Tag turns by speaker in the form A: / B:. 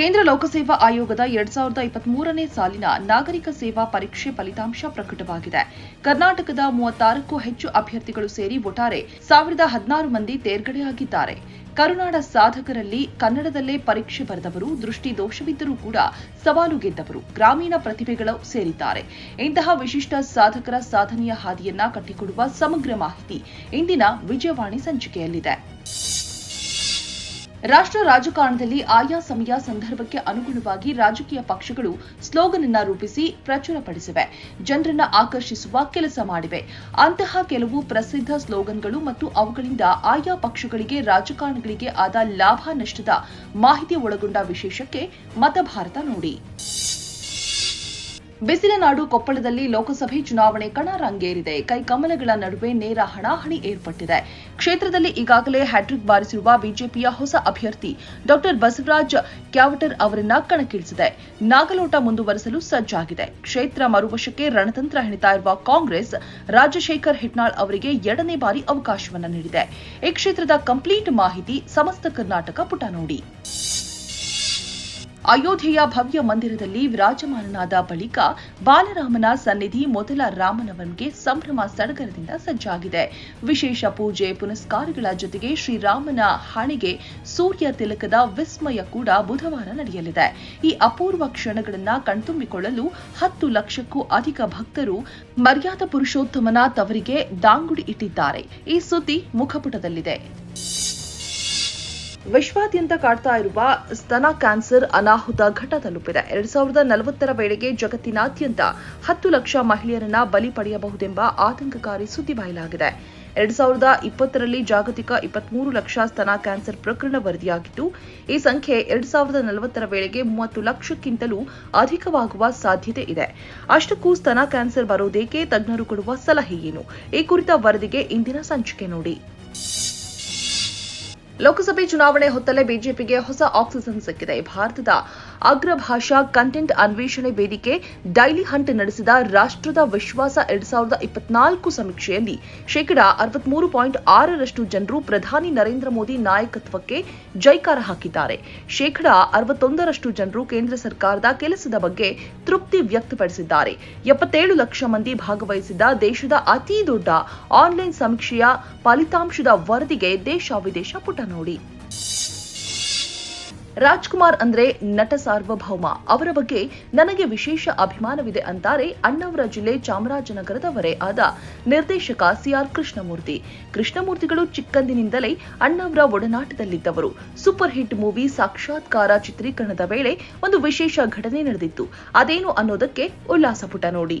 A: ಕೇಂದ್ರ ಲೋಕಸೇವಾ ಆಯೋಗದ ಎರಡ್ ಸಾವಿರದ ಇಪ್ಪತ್ಮೂರನೇ ಸಾಲಿನ ನಾಗರಿಕ ಸೇವಾ ಪರೀಕ್ಷೆ ಫಲಿತಾಂಶ ಪ್ರಕಟವಾಗಿದೆ. ಕರ್ನಾಟಕದ ಮೂವತ್ತಾರಕ್ಕೂ ಹೆಚ್ಚು ಅಭ್ಯರ್ಥಿಗಳು ಸೇರಿ ಒಟ್ಟಾರೆ ಸಾವಿರದ ಹದಿನಾರು ಮಂದಿ ತೇರ್ಗಡೆಯಾಗಿದ್ದಾರೆ. ಕರುನಾಡ ಸಾಧಕರಲ್ಲಿ ಕನ್ನಡದಲ್ಲೇ ಪರೀಕ್ಷೆ ಬರೆದವರು, ದೃಷ್ಟಿ ದೋಷವಿದ್ದರೂ ಕೂಡ ಸವಾಲು ಗೆದ್ದವರು, ಗ್ರಾಮೀಣ ಪ್ರತಿಭೆಗಳು ಸೇರಿದ್ದಾರೆ. ಇಂತಹ ವಿಶಿಷ್ಟ ಸಾಧಕರ ಸಾಧನೆಯ ಹಾದಿಯನ್ನ ಕಟ್ಟಿಕೊಡುವ ಸಮಗ್ರ ಮಾಹಿತಿ ಇಂದಿನ ವಿಜಯವಾಣಿ ಸಂಚಿಕೆಯಲ್ಲಿದೆ. ರಾಷ್ಟ್ರ ರಾಜಕಾರಣದಲ್ಲಿ ಆಯಾ ಸಮಯ ಸಂದರ್ಭಕ್ಕೆ ಅನುಗುಣವಾಗಿ ರಾಜಕೀಯ ಪಕ್ಷಗಳು ಸ್ಲೋಗನ್ ಅನ್ನ ರೂಪಿಸಿ ಪ್ರಚುರಪಡಿಸಿವೆ ಜನರನ್ನ ಆಕರ್ಷಿಸುವ ಕೆಲಸ ಮಾಡಿವೆ. ಅಂತಹ ಕೆಲವು ಪ್ರಸಿದ್ಧ ಸ್ಲೋಗನ್ಗಳು ಮತ್ತು ಅವುಗಳಿಂದ ಆಯಾ ಪಕ್ಷಗಳಿಗೆ ರಾಜಕಾರಣಿಗಳಿಗೆ ಆದ ಲಾಭ, ನಷ್ಟದ ಮಾಹಿತಿ ಒಳಗೊಂಡ ವಿಶೇಷಕ್ಕೆ ಮತಭಾರತ ನೋಡಿ. ಬಿಸಿಲ ನಾಡು ಕೊಪ್ಪಳದಲ್ಲಿ ಲೋಕಸಭೆ ಚುನಾವಣೆ ಕಣ ರಂಗೇರಿದೆ ಕೈಕಮಲಗಳ ನಡುವೆ ನೇರ ಹಣಾಹಣಿ ಏರ್ಪಟ್ಟಿದೆ. ಕ್ಷೇತ್ರದಲ್ಲಿ ಈಗಾಗಲೇ ಹ್ಯಾಟ್ರಿಕ್ ಬಾರಿಸಿರುವ ಬಿಜೆಪಿಯ ಹೊಸ ಅಭ್ಯರ್ಥಿ ಡಾಕ್ಟರ್ ಬಸವರಾಜ್ ಕ್ಯಾವಟರ್ ಅವರನ್ನ ಕಣಕ್ಕಿಳಿಸಿದೆ. ನಾಗಲೋಟ ಮುಂದುವರೆಸಲು ಸಜ್ಜಾಗಿದೆ. ಕ್ಷೇತ್ರ ಮರುವಶಕ್ಕೆ ರಣತಂತ್ರ ಹೆಣಿತಾ ಇರುವ ಕಾಂಗ್ರೆಸ್, ರಾಜಶೇಖರ್ ಹಿಟ್ನಾಳ್ ಅವರಿಗೆ ಎರಡನೇ ಬಾರಿ ಅವಕಾಶವನ್ನು ನೀಡಿದೆ. ಈ ಕ್ಷೇತ್ರದ ಕಂಪ್ಲೀಟ್ ಮಾಹಿತಿ ಸಮಸ್ತ ಕರ್ನಾಟಕ ಪುಟ ನೋಡಿ. ಅಯೋಧ್ಯೆಯ ಭವ್ಯ ಮಂದಿರದಲ್ಲಿ ವಿರಾಜಮಾನನಾದ ಬಳಿಕ ಬಾಲರಾಮನ ಸನ್ನಿಧಿ ಮೊದಲ ರಾಮನವಮಿಗೆ ಸಂಭ್ರಮ ಸಡಗರದಿಂದ ಸಜ್ಜಾಗಿದೆ. ವಿಶೇಷ ಪೂಜೆ ಪುನಸ್ಕಾರಗಳ ಜೊತೆಗೆ ಶ್ರೀರಾಮನ ಹಣೆಗೆ ಸೂರ್ಯ ತಿಲಕದ ವಿಸ್ಮಯ ಕೂಡ ಬುಧವಾರ ನಡೆಯಲಿದೆ. ಈ ಅಪೂರ್ವ ಕ್ಷಣಗಳನ್ನು ಕಣ್ತುಂಬಿಕೊಳ್ಳಲು ಹತ್ತು ಲಕ್ಷಕ್ಕೂ ಅಧಿಕ ಭಕ್ತರು ಮರ್ಯಾದ ಪುರುಷೋತ್ತಮನ ತವರಿಗೆ ದಾಂಗುಡಿ ಇಟ್ಟಿದ್ದಾರೆ. ಈ ಸುದ್ದಿ ಮುಖಪುಟದಲ್ಲಿದೆ. ವಿಶ್ವಾದ್ಯಂತ ಕಾಡ್ತಾ ಇರುವ ಸ್ತನ ಕ್ಯಾನ್ಸರ್ ಅನಾಹುತ ಘಟ ತಲುಪಿದೆ ಎರಡ್ ಸಾವಿರದ ನಲವತ್ತರ ವೇಳೆಗೆ ಜಗತ್ತಿನಾದ್ಯಂತ ಹತ್ತು ಲಕ್ಷ ಮಹಿಳೆಯರನ್ನ ಬಲಿ ಪಡೆಯಬಹುದೆಂಬ ಆತಂಕಕಾರಿ ಸುದ್ದಿ ಬಯಲಾಗಿದೆ. ಎರಡ್ ಸಾವಿರದ ಇಪ್ಪತ್ತರಲ್ಲಿ ಜಾಗತಿಕ ಇಪ್ಪತ್ಮೂರು ಲಕ್ಷ ಸ್ತನ ಕ್ಯಾನ್ಸರ್ ಪ್ರಕರಣ ವರದಿಯಾಗಿದ್ದು, ಈ ಸಂಖ್ಯೆ ಎರಡ್ ಸಾವಿರದ ನಲವತ್ತರ ವೇಳೆಗೆ ಮೂವತ್ತು ಲಕ್ಷಕ್ಕಿಂತಲೂ ಅಧಿಕವಾಗುವ ಸಾಧ್ಯತೆ ಇದೆ. ಅಷ್ಟಕ್ಕೂ ಸ್ತನ ಕ್ಯಾನ್ಸರ್ ಬರೋದೇಕೆ ತಜ್ಞರು ಕೊಡುವ ಸಲಹೆ ಏನು? ಈ ಕುರಿತ ವರದಿಗೆ ಇಂದಿನ ಸಂಚಿಕೆ ನೋಡಿ. ಲೋಕಸಭೆ ಚುನಾವಣೆ ಹೊತ್ತಲ್ಲೇ ಬಿಜೆಪಿಗೆ ಹೊಸ ಆಕ್ಸಿಜನ್ ಸಿಕ್ಕಿದೆ. ಭಾರತದ ಅಗ್ರಭಾಷಾ ಕಂಟೆಂಟ್ ಅನ್ವೇಷಣೆ ವೇದಿಕೆ ಡೈಲಿ ಹಂಟ್ ನಡೆಸಿದ ರಾಷ್ಟ್ರದ ವಿಶ್ವಾಸ ಎರಡ್ ಸಾವಿರದ ಇಪ್ಪತ್ನಾಲ್ಕು ಸಮೀಕ್ಷೆಯಲ್ಲಿ ಶೇಕಡಾ ಅರವತ್ಮೂರು ಪಾಯಿಂಟ್ ಆರರಷ್ಟು ಜನರು ಪ್ರಧಾನಿ ನರೇಂದ್ರ ಮೋದಿ ನಾಯಕತ್ವಕ್ಕೆ ಜೈಕಾರ ಹಾಕಿದ್ದಾರೆ. ಶೇಕಡಾ ಅರವತ್ತೊಂದರಷ್ಟು ಜನರು ಕೇಂದ್ರ ಸರ್ಕಾರದ ಕೆಲಸದ ಬಗ್ಗೆ ತೃಪ್ತಿ ವ್ಯಕ್ತಪಡಿಸಿದ್ದಾರೆ. ಎಪ್ಪತ್ತೇಳು ಲಕ್ಷ ಮಂದಿ ಭಾಗವಹಿಸಿದ್ದ ದೇಶದ ಅತಿ ದೊಡ್ಡ ಆನ್ಲೈನ್ ಸಮೀಕ್ಷೆಯ ಫಲಿತಾಂಶದ ವರದಿಗೆ ದೇಶ ವಿದೇಶ ಪುಟ ನೋಡಿ. ರಾಜ್ಕುಮಾರ್ ಅಂದ್ರೆ ನಟ ಸಾರ್ವಭೌಮ. ಅವರ ಬಗ್ಗೆ ನನಗೆ ವಿಶೇಷ ಅಭಿಮಾನವಿದೆ ಅಂತಾರೆ ಅಣ್ಣವರ ಜಿಲ್ಲೆ ಚಾಮರಾಜನಗರದವರೇ ಆದ ನಿರ್ದೇಶಕ ಸಿಆರ್ ಕೃಷ್ಣಮೂರ್ತಿ. ಕೃಷ್ಣಮೂರ್ತಿಗಳು ಚಿಕ್ಕಂದಿನಿಂದಲೇ ಅಣ್ಣವರ ಒಡನಾಟದಲ್ಲಿದ್ದವರು. ಸೂಪರ್ ಹಿಟ್ ಮೂವಿ ಸಾಕ್ಷಾತ್ಕಾರ ಚಿತ್ರೀಕರಣದ ವೇಳೆ ಒಂದು ವಿಶೇಷ ಘಟನೆ ನಡೆದಿತ್ತು. ಅದೇನು ಅನ್ನೋದಕ್ಕೆ ಉಲ್ಲಾಸ ಪುಟ ನೋಡಿ.